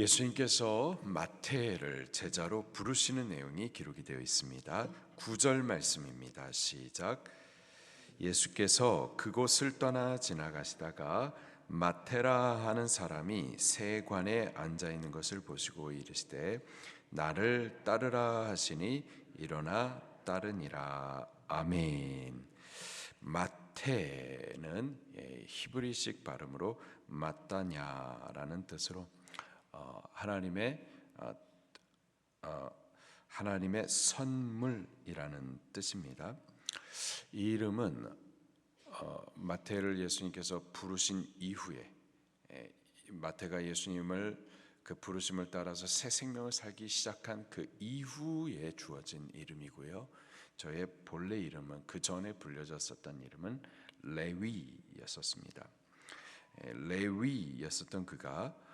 예수님께서 마태를 제자로 부르시는 내용이 기록이 되어 있습니다. 9절 말씀입니다. 시작. 예수께서 그곳을 떠나 지나가시다가 마테라 하는 사람이 세 관에 앉아 있는 것을 보시고 이르시되 나를 따르라 하시니 일어나 따르니라. 아멘. 마테는 예, 히브리식 발음으로 마따냐라는 뜻으로 어, 하나님의 어, 어, 하나님의 선물이라는 뜻입니다. 이 이름은 어, 마태를 예수님께서 부르신 이후에 에, 마태가 예수님을 그 부르심을 따라서 새 생명을 살기 시작한 그 이후에 주어진 이름이고요. 저의 본래 이름은 그 전에 불려졌었던 이름은 레위였었습니다. 에, 레위였었던 그가 아,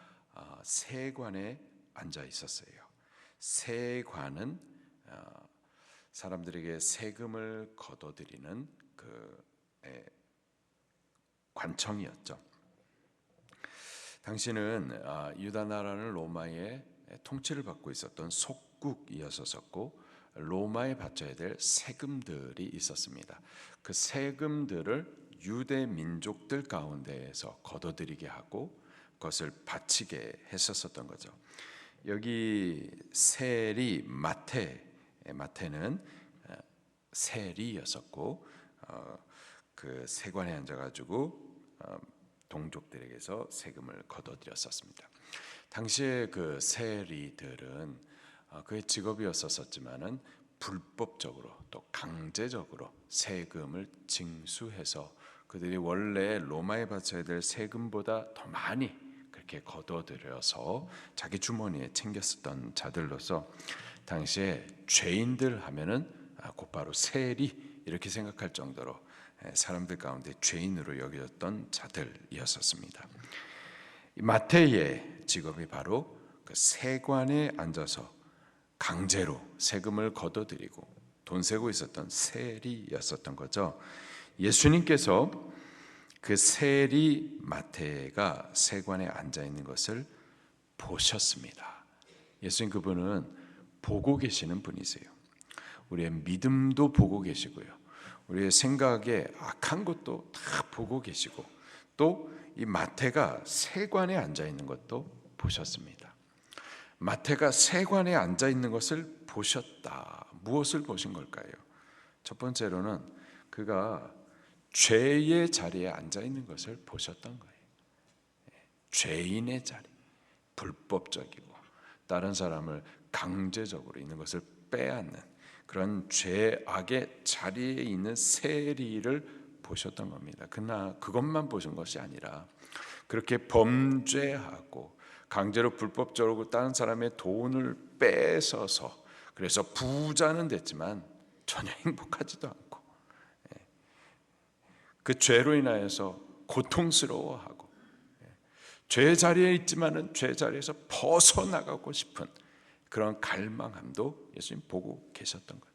세관에 앉아 있었어요. 세관은 어, 사람들에게 세금을 걷어들이는 그 에, 관청이었죠. 당시는 아, 유다 나라는 로마의 통치를 받고 있었던 속국이었었고 로마에 바쳐야 될 세금들이 있었습니다. 그 세금들을 유대 민족들 가운데에서 걷어들이게 하고 그 것을 바치게 했었었던 거죠. 여기 세리 마테 마테는 어, 세리였었고 어, 그 세관에 앉아가지고 어, 동족들에게서 세금을 걷어들였었습니다. 당시에 그 세리들은 그의 직업이었었지만은 불법적으로 또 강제적으로 세금을 징수해서 그들이 원래 로마에 바쳐야 될 세금보다 더 많이 그렇게 걷어들여서 자기 주머니에 챙겼었던 자들로서 당시에 죄인들 하면은 아, 곧바로 세리 이렇게 생각할 정도로 사람들 가운데 죄인으로 여겨졌던 자들이었었습니다. 마태의 직업이 바로 그 세관에 앉아서 강제로 세금을 걷어들이고 돈 세고 있었던 세리였었던 거죠. 예수님께서 그 세리 마태가 세관에 앉아 있는 것을 보셨습니다. 예수님 그분은 보고 계시는 분이세요. 우리의 믿음도 보고 계시고요. 우리의 생각에 악한 것도 다 보고 계시고 또 이 마태가 세관에 앉아 있는 것도 보셨습니다. 마태가 세관에 앉아 있는 것을 보셨다. 무엇을 보신 걸까요? 첫 번째로는 그가 죄의 자리에 앉아 있는 것을 보셨던 거예요. 죄인의 자리, 불법적이고 다른 사람을 강제적으로 있는 것을 빼앗는 그런 죄악의 자리에 있는 세리를 보셨던 겁니다. 그러나 그것만 보신 것이 아니라 그렇게 범죄하고 강제로 불법적으로 다른 사람의 돈을 뺏어서 그래서 부자는 됐지만 전혀 행복하지도 않고 예. 그 죄로 인하여서 고통스러워하고 예. 죄 자리에 있지만은 죄 자리에서 벗어나가고 싶은 그런 갈망함도 예수님 보고 계셨던 거죠.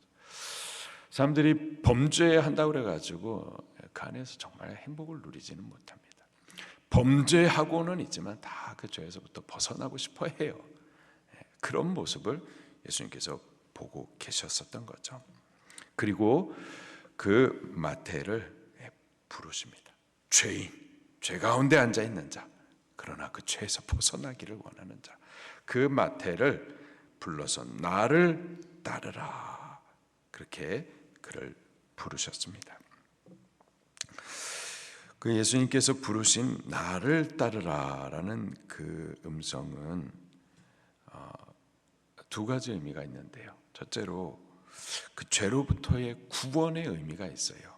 사람들이 범죄한다고 그래가지고 그 안에서 정말 행복을 누리지는 못합니다. 범죄하고는 있지만 다 그 죄에서부터 벗어나고 싶어 해요. 예, 그런 모습을 예수님께서 보고 계셨었던 거죠. 그리고 그 마태를 예, 부르십니다. 죄인, 죄 가운데 앉아 있는 자, 그러나 그 죄에서 벗어나기를 원하는 자, 그 마태를 불러서 나를 따르라. 그렇게 그를 부르셨습니다. 그 예수님께서 부르신 나를 따르라라는 그 음성은 어, 두 가지 의미가 있는데요. 첫째로 그 죄로부터의 구원의 의미가 있어요.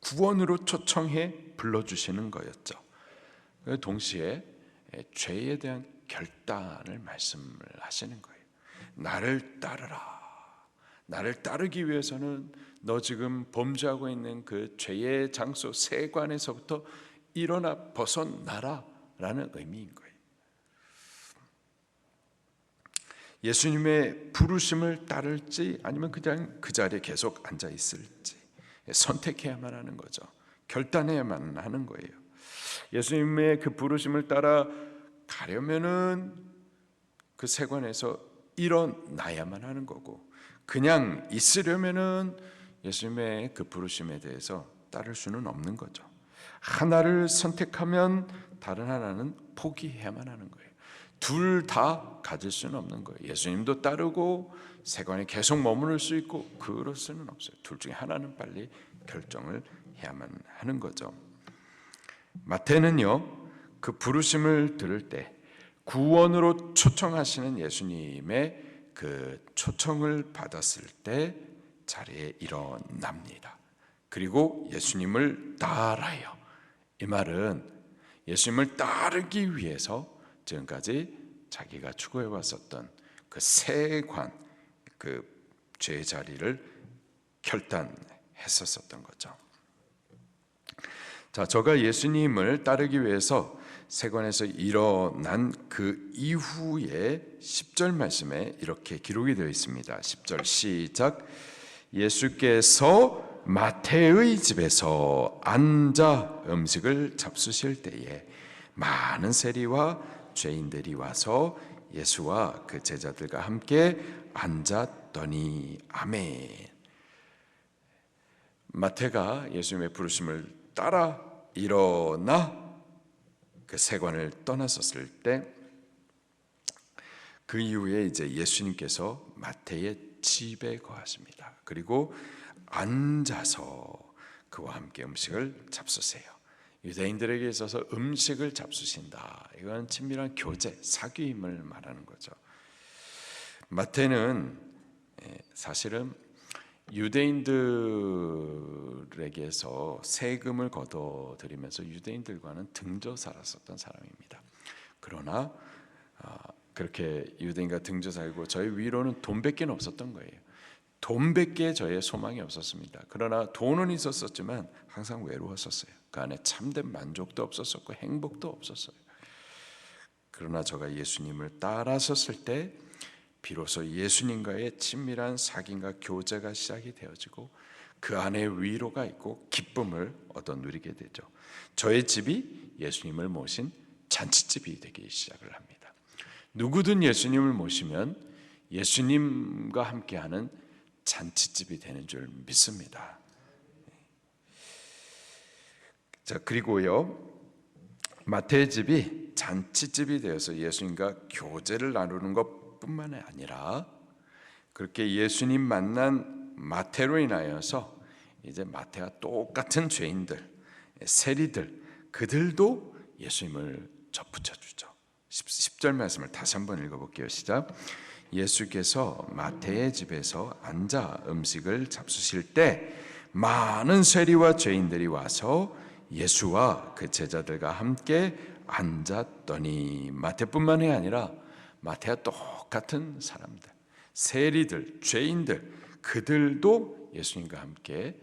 구원으로 초청해 불러주시는 거였죠. 그 동시에 죄에 대한 결단을 말씀을 하시는 거예요. 나를 따르라. 나를 따르기 위해서는 너 지금 범죄하고 있는 그 죄의 장소 세관에서부터 일어나 벗어나라라는 의미인 거예요. 예수님의 부르심을 따를지 아니면 그냥 그 자리에 계속 앉아 있을지 선택해야만 하는 거죠. 결단해야만 하는 거예요. 예수님의 그 부르심을 따라 가려면은 그 세관에서 일어나야만 하는 거고 그냥 있으려면은 예수님의 그 부르심에 대해서 따를 수는 없는 거죠. 하나를 선택하면 다른 하나는 포기해야만 하는 거예요. 둘 다 가질 수는 없는 거예요. 예수님도 따르고 세관에 계속 머무를 수 있고 그럴 수는 없어요. 둘 중에 하나는 빨리 결정을 해야만 하는 거죠. 마태는요 그 부르심을 들을 때 구원으로 초청하시는 예수님의 그 초청을 받았을 때 자리에 일어납니다. 그리고 예수님을 따라요. 이 말은 예수님을 따르기 위해서 지금까지 자기가 추구해 왔었던 그 세관 그 죄의 자리를 결단했었었던 거죠. 자, 저가 예수님을 따르기 위해서 세관에서 일어난 그 이후에 10절 말씀에 이렇게 기록이 되어 있습니다. 10절 시작. 예수께서 마태의 집에서 앉아 음식을 잡수실 때에 많은 세리와 죄인들이 와서 예수와 그 제자들과 함께 앉았더니 아멘. 마태가 예수님의 부르심을 따라 일어나 그 세관을 떠났었을 때 그 이후에 이제 예수님께서 마태의 집에 거하십니다. 그리고 앉아서 그와 함께 음식을 잡수세요. 유대인들에게 있어서 음식을 잡수신다. 이건 친밀한 교제, 사귐을 말하는 거죠. 마태는 예, 사실은 유대인들에게서 세금을 걷어들이면서 유대인들과는 등져 살았었던 사람입니다. 그러나 아, 그렇게 유대인과 등져 살고 저희 위로는 돈밖에 없었던 거예요. 돈밖에 저의 소망이 없었습니다. 그러나 돈은 있었었지만 항상 외로웠었어요. 그 안에 참된 만족도 없었었고 행복도 없었어요. 그러나 제가 예수님을 따라섰을 때 비로소 예수님과의 친밀한 사귐과 교제가 시작이 되어지고 그 안에 위로가 있고 기쁨을 얻어 누리게 되죠. 저의 집이 예수님을 모신 잔치집이 되기 시작을 합니다. 누구든 예수님을 모시면 예수님과 함께하는 잔치집이 되는 줄 믿습니다. 자 그리고요 마태의 집이 잔치집이 되어서 예수님과 교제를 나누는 것뿐만 아니라 그렇게 예수님 만난 마태로 인하여서 이제 마태와 똑같은 죄인들, 세리들 그들도 예수님을 접붙여 주죠. 10절 말씀을 다시 한번 읽어 볼게요. 시작. 예수께서 마태의 집에서 앉아 음식을 잡수실 때 많은 세리와 죄인들이 와서 예수와 그 제자들과 함께 앉았더니 마태뿐만이 아니라 마태와 똑같은 사람들, 세리들, 죄인들 그들도 예수님과 함께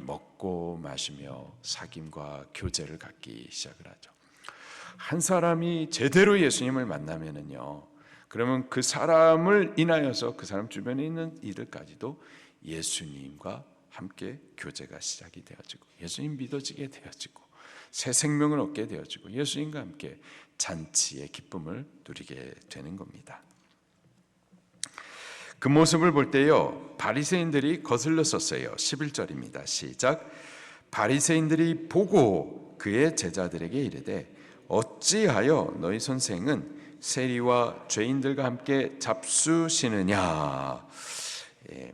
먹고 마시며 사귐과 교제를 갖기 시작을 하죠. 한 사람이 제대로 예수님을 만나면은요. 그러면 그 사람을 인하여서 그 사람 주변에 있는 이들까지도 예수님과 함께 교제가 시작이 되어지고 예수님 믿어지게 되어지고 새 생명을 얻게 되어지고 예수님과 함께 잔치의 기쁨을 누리게 되는 겁니다. 그 모습을 볼 때요. 바리새인들이 거슬렀었어요. 11절입니다. 시작. 바리새인들이 보고 그의 제자들에게 이르되 어찌하여 너희 선생은 세리와 죄인들과 함께 잡수시느냐? 예.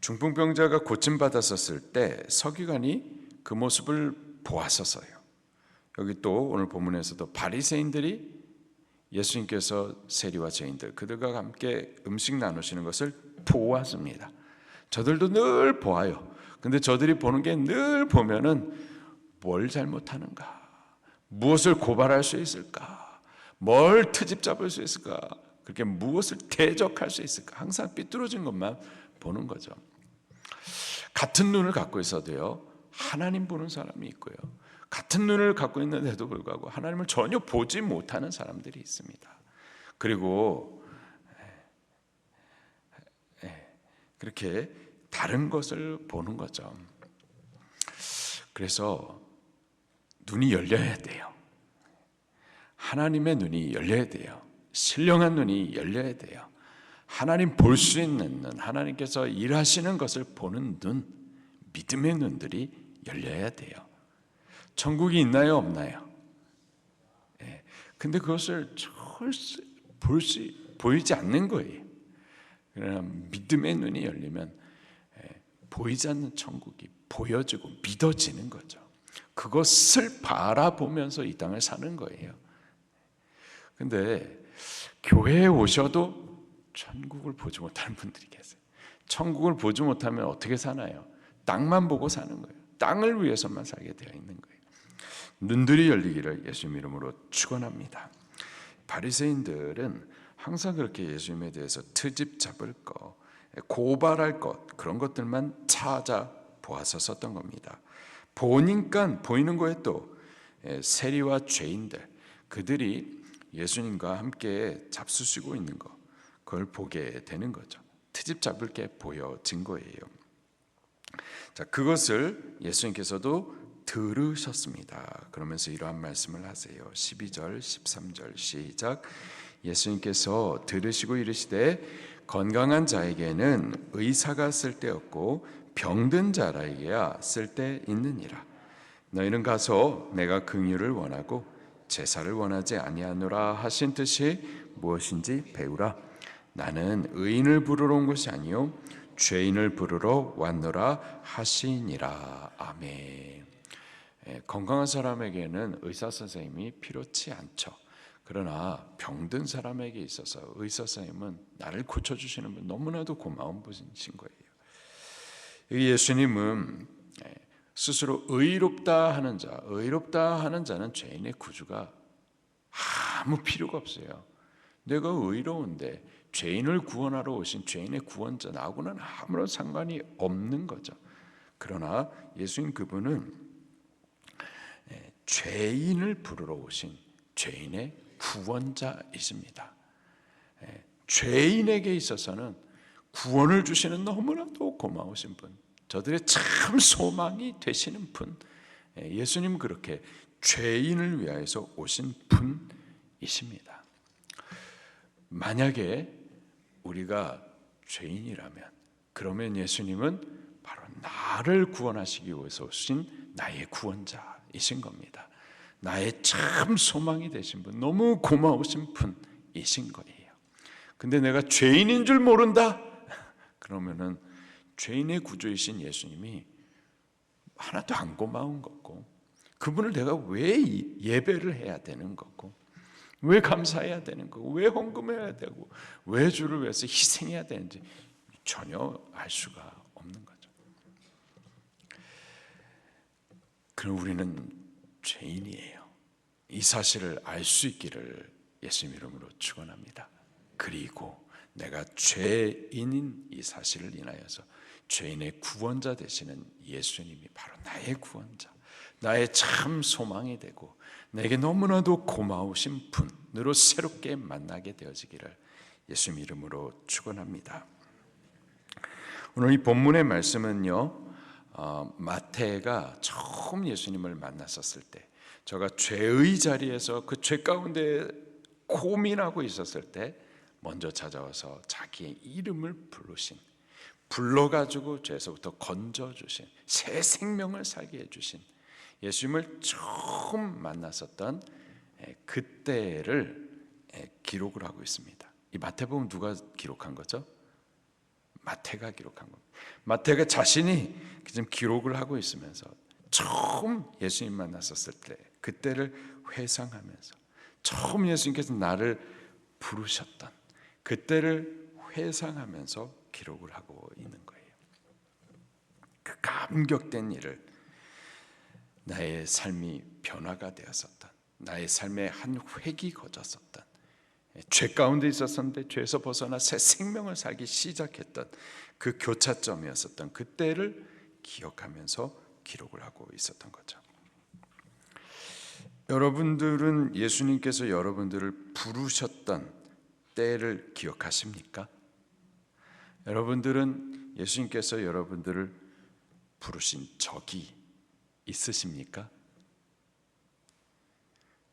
중풍병자가 고침 받았었을 때 서기관이 그 모습을 보았었어요. 여기 또 오늘 본문에서도 바리새인들이 예수님께서 세리와 죄인들 그들과 함께 음식 나누시는 것을 보았습니다. 저들도 늘 보아요. 근데 저들이 보는 게 늘 보면은 뭘 잘못하는가? 무엇을 고발할 수 있을까? 뭘 트집 잡을 수 있을까? 그렇게 무엇을 대적할 수 있을까? 항상 삐뚤어진 것만 보는 거죠. 같은 눈을 갖고 있어도요, 하나님 보는 사람이 있고요. 같은 눈을 갖고 있는데도 불구하고 하나님을 전혀 보지 못하는 사람들이 있습니다. 그리고 그렇게 다른 것을 보는 거죠. 그래서 눈이 열려야 돼요. 하나님의 눈이 열려야 돼요. 신령한 눈이 열려야 돼요. 하나님 볼 수 있는 눈, 하나님께서 일하시는 것을 보는 눈, 믿음의 눈들이 열려야 돼요. 천국이 있나요, 없나요? 예. 근데 그것을 볼수 보이지 않는 거예요. 그러나 믿음의 눈이 열리면 예, 보이지 않는 천국이 보여지고 믿어지는 거죠. 그것을 바라보면서 이 땅을 사는 거예요. 근데 교회에 오셔도 천국을 보지 못하는 분들이 계세요. 천국을 보지 못하면 어떻게 사나요? 땅만 보고 사는 거예요. 땅을 위해서만 살게 되어 있는 거예요. 눈들이 열리기를 예수님 이름으로 축원합니다. 바리새인들은 항상 그렇게 예수님에 대해서 트집 잡을 것, 고발할 것 그런 것들만 찾아 보아서 썼던 겁니다. 보니까 보이는 거에 또 세리와 죄인들 그들이 예수님과 함께 잡수시고 있는 거 그걸 보게 되는 거죠. 트집 잡을 게 보여진 거예요. 자, 그것을 예수님께서도 들으셨습니다. 그러면서 이러한 말씀을 하세요. 12절, 13절 시작. 예수님께서 들으시고 이르시되 건강한 자에게는 의사가 쓸데 없고 병든 자라에게야 쓸데 있느니라. 너희는 가서 내가 긍휼을 원하고 제사를 원하지 아니하노라 하신 뜻이 무엇인지 배우라. 나는 의인을 부르러 온 것이 아니요 죄인을 부르러 왔노라 하시니라. 아멘. 예, 건강한 사람에게는 의사 선생님이 필요치 않죠. 그러나 병든 사람에게 있어서 의사 선생님은 나를 고쳐 주시는 분 너무나도 고마운 분이신 거예요. 예수님은 예, 스스로 의롭다 하는 자, 의롭다 하는 자는 죄인의 구주가 아무 필요가 없어요. 내가 의로운데 죄인을 구원하러 오신 죄인의 구원자 나하고는 아무런 상관이 없는 거죠. 그러나 예수님 그분은 예, 죄인을 부르러 오신 죄인의 구원자이십니다. 예, 죄인에게 있어서는 구원을 주시는 너무나도 고마우신 분, 저들의 참 소망이 되시는 분, 예, 예수님 그렇게 죄인을 위하여서 오신 분이십니다. 만약에 우리가 죄인이라면 그러면 예수님은 바로 나를 구원하시기 위해서 오신 나의 구원자이신 겁니다. 나의 참 소망이 되신 분, 너무 고마우신 분이신 거예요. 근데 내가 죄인인 줄 모른다? 그러면은 죄인의 구주이신 예수님이 하나도 안 고마운 거고, 그분을 내가 왜 예배를 해야 되는 거고, 왜 감사해야 되는 거고, 왜 헌금해야 되고, 왜 주를 위해서 희생해야 되는지 전혀 알 수가 없는 거죠. 그럼 우리는 죄인이에요. 이 사실을 알 수 있기를 예수님 이름으로 축원합니다. 그리고 내가 죄인인 이 사실을 인하여서 죄인의 구원자 되시는 예수님이 바로 나의 구원자, 나의 참 소망이 되고 내게 너무나도 고마우신 분으로 새롭게 만나게 되어지기를 예수님 이름으로 축원합니다. 오늘 이 본문의 말씀은요. 어, 마태가 처음 예수님을 만났었을 때 저가 죄의 자리에서 그 죄 가운데 고민하고 있었을 때 먼저 찾아와서 자기의 이름을 부르신 불러가지고 죄에서부터 건져주신 새 생명을 살게 해주신 예수님을 처음 만났었던 그때를 기록을 하고 있습니다. 이 마태복음 누가 기록한 거죠? 마태가 기록한 겁니다. 마태가 자신이 지금 기록을 하고 있으면서 처음 예수님 만났었을 때 그때를 회상하면서 처음 예수님께서 나를 부르셨던 그때를 회상하면서 기록을 하고 있는 거예요. 그 감격된 일을 나의 삶이 변화가 되었었던 나의 삶의 한 획이 거졌었던 죄 가운데 있었었는데 죄에서 벗어나 새 생명을 살기 시작했던 그 교차점이었었던 그때를 기억하면서 기록을 하고 있었던 거죠. 여러분들은 예수님께서 여러분들을 부르셨던 때를 기억하십니까? 여러분들은 예수님께서 여러분들을 부르신 적이 있으십니까?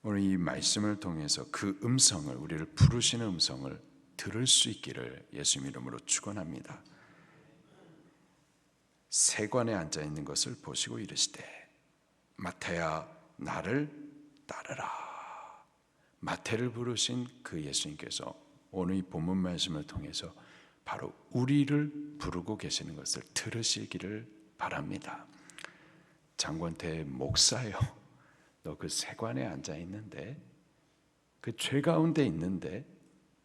오늘 이 말씀을 통해서 그 음성을 우리를 부르시는 음성을 들을 수 있기를 예수님 이름으로 축원합니다. 세관에 앉아 있는 것을 보시고 이르시되 마태야 나를 따르라. 마태를 부르신 그 예수님께서 오늘 이 본문 말씀을 통해서 바로 우리를 부르고 계시는 것을 들으시기를 바랍니다. 장권태 목사요. 너 그 세관에 앉아 있는데 그 죄 가운데 있는데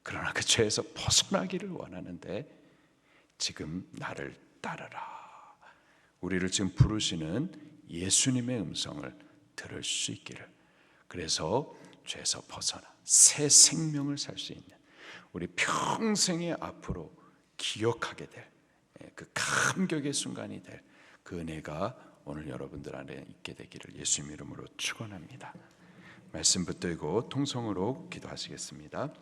그러나 그 죄에서 벗어나기를 원하는데 지금 나를 따르라. 우리를 지금 부르시는 예수님의 음성을 들을 수 있기를. 그래서 죄에서 벗어나 새 생명을 살 수 있는 우리 평생의 앞으로 기억하게 될 그 감격의 순간이 될 그 은혜가 오늘 여러분들 안에 있게 되기를 예수님 이름으로 축원합니다. 말씀 붙들고 통성으로 기도하시겠습니다.